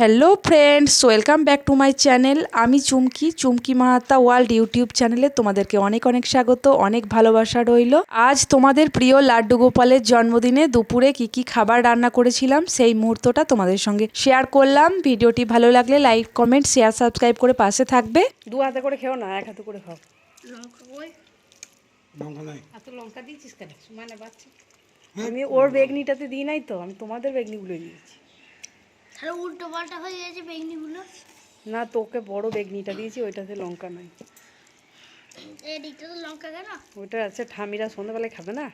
Hello friends welcome back to my channel আমি চুমকি চুমকি Mahata world YouTube চ্যানেলে তোমাদেরকে অনেক অনেক স্বাগত অনেক ভালোবাসা রইল। আজ তোমাদের প্রিয় লাড্ডু গোপালের জন্মদিনে দুপুরে কি কি খাবার রান্না করেছিলাম সেই মুহূর্তটা তোমাদের সঙ্গে শেয়ার করলাম। ভিডিওটি ভালো লাগলে লাইক কমেন্ট শেয়ার সাবস্ক্রাইব করে পাশে থাকবে। দু হাতে করে খেও না এক হাতে করে খাও। লঙ্কা দিয়েছিস কেন? আমি ওর বেগনিটাতে দিই নাই তো আমি তোমাদের বেগনিগুলো দিয়েছি। তাহলে উল্টো পাল্টা হয়ে গেছে বেগনিগুলো। না তোকে বড় বেগনিটা দিয়েছি ওইটাতে লঙ্কা নাই এদিকটা তো লঙ্কা কেন? ওইটা আছে ঠামিরা সন্ধ্যাবেলায় খাবে না?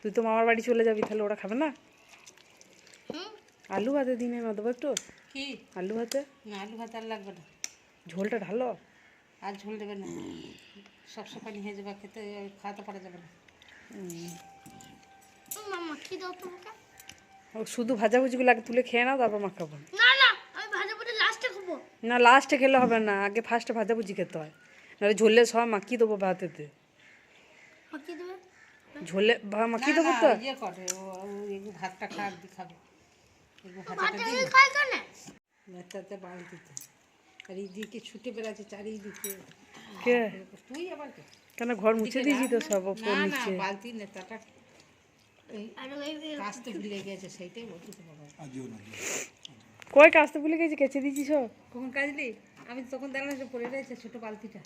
তুই তো মামার বাড়ি চলে যাবি তাহলে ওরা খাবে না? হুম? আলু ভাতে দিনে মা দেবো একটু? কি? আলু ভাতে? না আলু ভাত আর লাগবে না। ঝোলটা ঢালো? আর ঝোল দেবে না। সব সকালে হয়ে যাবে খেতে খাওয়াতে পারা যাবে না। মামা কি দাও তোমাকে? শুধু ভাজাভুজিগুলো আগে তুলে খেয়ে নাও তারপর মাখাবো না না আমি ভাজা লাস্টে খাব। না লাস্টে খেলে হবে না আগে ফার্স্টে ভাজাভুজি খেতে হয়। নাহলে ঝোলে সব মাখিয়ে দেবো ভাতেতে। মাখিয়ে দেবে? ঝোলে মাখিয়ে দেবো তো? ইয়ে করে ও ভাতটা দি। খাবে আর এইদিকে ছুটে বেড়াচ্ছে চারিদিকে। কে? তুই আবার কেন ঘর মুছে দিয়েছি তো সব ওপর নিচে। বালতি নেতাটা কাস্তে ভুলে গেছে সেইটাই বলছি তো বাবা আজিও না কই কাজতে ভুলে গেছি কেচে দিয়েছি সব? কখন কাজলি? আমি তখন যে পড়ে রয়েছে ছোটো বালতিটা।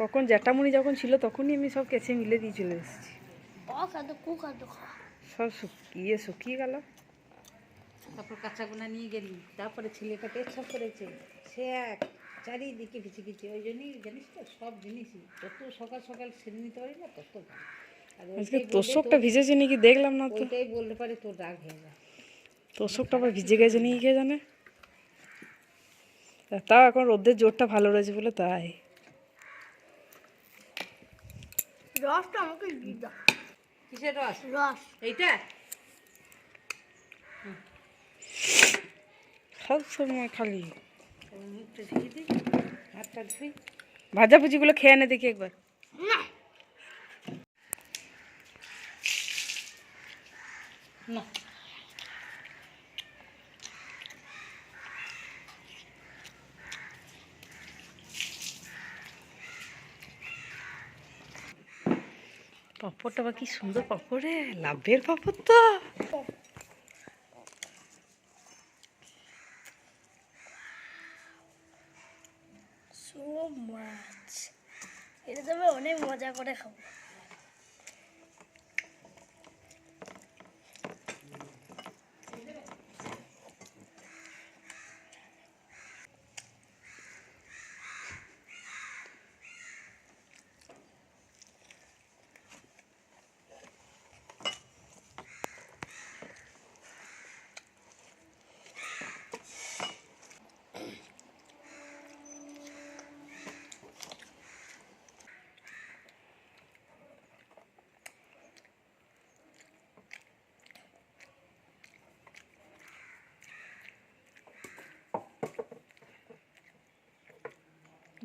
কখন জ্যাঠামুনি যখন ছিল তখনই আমি সব কেচে মিলে দিয়ে চলে এসেছি। সব শুকিয়ে শুকিয়ে গেল। তারপর কাঁচাগোনা নিয়ে গেলি তারপরে ছেলেটা পেচ্ছাপ করেছে। সে এক চারিদিকে ভিচে ভিচে ওই জন্যই জানিস তো সব জিনিসই। যত সকাল সকাল সেরে নিতে পারি না তত ভালো। আজকে তোষকটা ভিজেছে নাকি? দেখলাম না তো। বলতে পারে তোর রাগ হয়ে যায়। তোষকটা আবার ভিজে গেছে নাকি কে জানে? তা তাও এখন রোদের জোরটা ভালো রয়েছে বলে তাই। রসটা আমাকে কিসের রস? রস। এইটা? সব সময় খালি। হাতটা ধুই। ভাজাভুজিগুলো খেয়ে নে দেখি একবার না না পাপড়টা বা কি সুন্দর পাপড়ে লাভের পাপড় তো। মাছ। এটা তবে অনেক মজা করে খাব।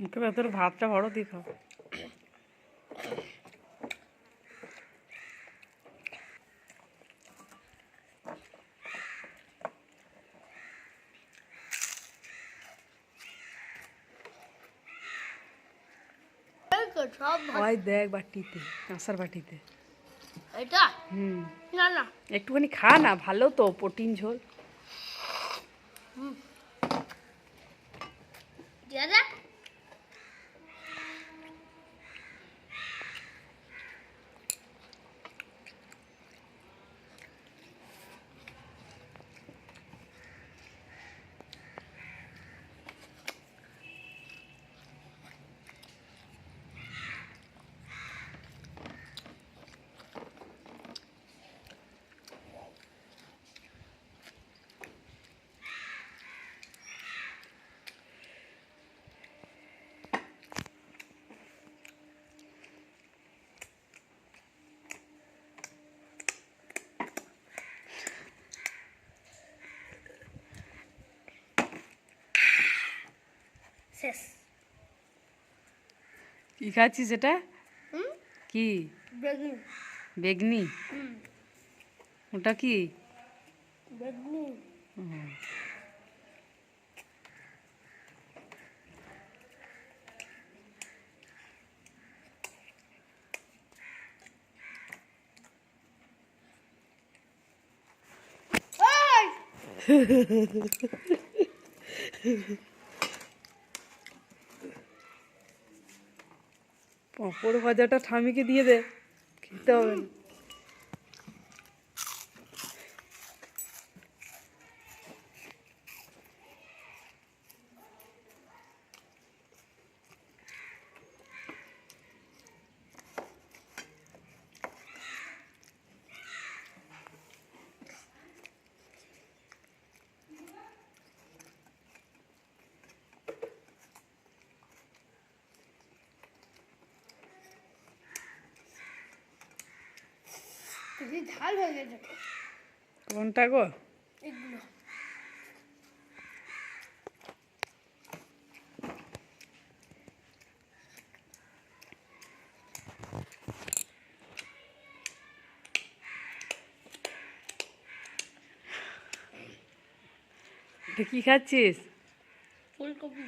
মুখে ভেতরে ভাতটা বড় দিয়ে খাও। ওই দেখ বাটিতে কাঁসার বাটিতে। এটা? হুম। না না। একটুখানি খা না ভালো তো প্রোটিন ঝোল। দিয়া দে। শেষ। কি খাচ্ছিস এটা? কি? বেগনি। ওটা কি? পাঁপড় ভাজাটা ঠামিকে দিয়ে দে খেতে হবে। না ঝাল হয়ে গেছে। কোনটা গো? এগুলো। কি খাচ্ছিস? ফুলকপি।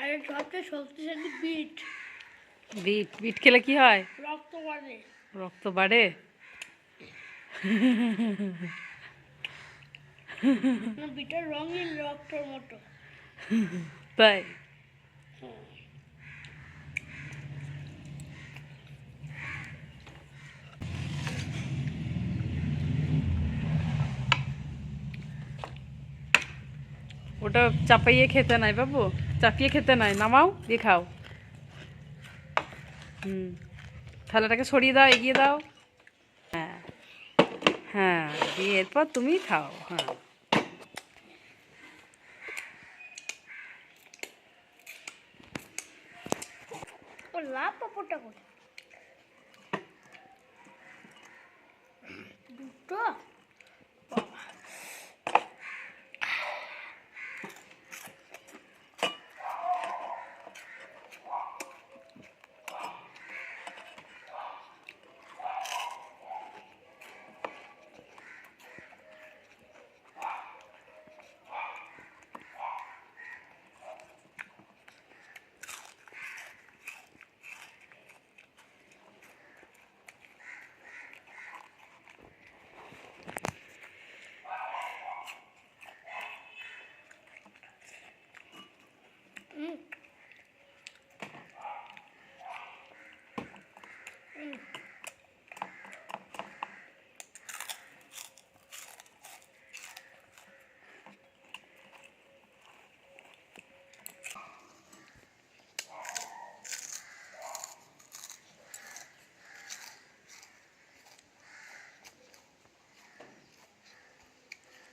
আর সবচেয়ে শক্তিশালী বিট। বিট বিট খেলে কি হয়? রক্ত বাড়ে। রক্ত বাড়ে? বিটের রঙিন রক্তর মতো। তাই? ওটা চাপাইয়ে খেতে নাই বাবু। চাপিয়ে খেতে নাই। নামাও দিয়ে খাও। হুম। থালাটাকে সরিয়ে দাও, এগিয়ে দাও। হ্যাঁ। হ্যাঁ দিয়ে এরপর তুমি খাও হ্যাঁ। লাভ পাপড়টা দুটো?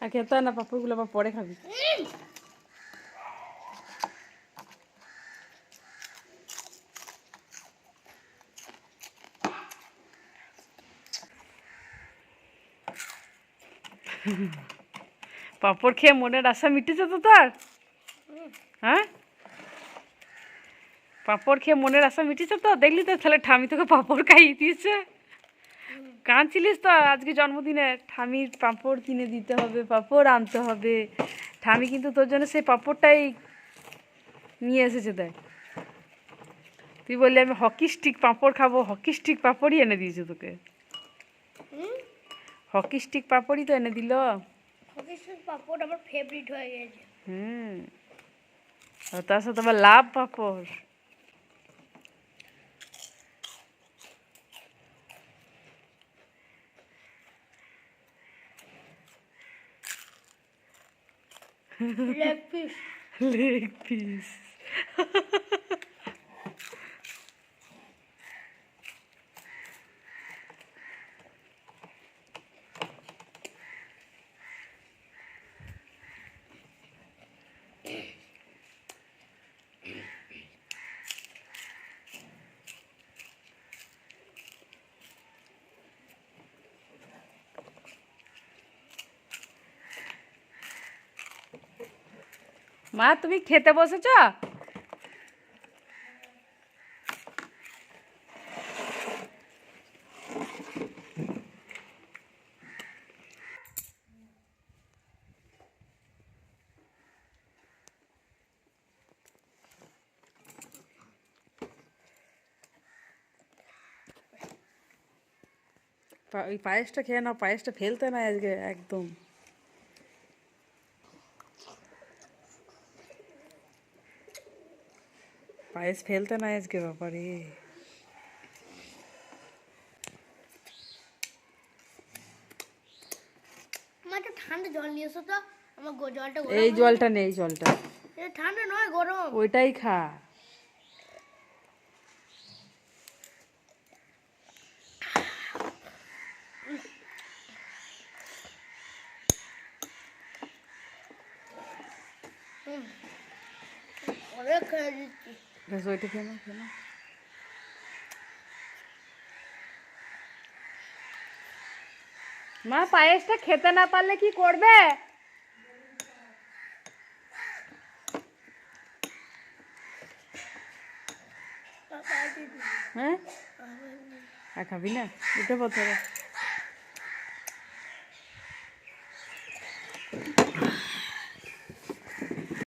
আর খেতে হয় না পাপড়গুলো আবার পরে খাবি পাপড় খেয়ে মনের আশা মিটেছে তো তার হ্যাঁ পাপড় খেয়ে মনের আশা মিটেছে তো দেখলি তো তাহলে ঠামি তোকে পাপড় খাইয়ে দিয়েছে কাঁদছিলিস তো আজকে জন্মদিনে। ঠামির পাঁপড় কিনে দিতে হবে পাঁপড় আনতে হবে। ঠামি কিন্তু তোর জন্য সেই পাঁপড়টাই নিয়ে এসেছে দেখ। তুই বললি আমি হকি স্টিক পাঁপড় খাব হকি স্টিক পাঁপড়ই এনে দিয়েছে তোকে। হকি স্টিক পাঁপড়ই তো এনে দিল। পাপড় আমার ফেভারিট হয়ে গেছে। হুম। আর তার সাথে আবার লাভ পাঁপড়। Leg piece. Leg piece. मा तुम खेते बस छ पायसटा खेना पायसटा फेलते ना आज के एकदम পায়েস ফেলতে না আজকে একটা ঠান্ডা জল নিয়ে এসো তো? আমার জলটা এই জলটা নেই জলটা। ঠান্ডা নয় গরম। ওইটাই খা। অনেক খেয়ে দিচ্ছি। ব্যাস ওইটা খেয়ে নাও খেয়ে নাও মা, পায়েসটা খেতে না পারলে কি করবে? হ্যাঁ? খাবি না? উঠে হবে।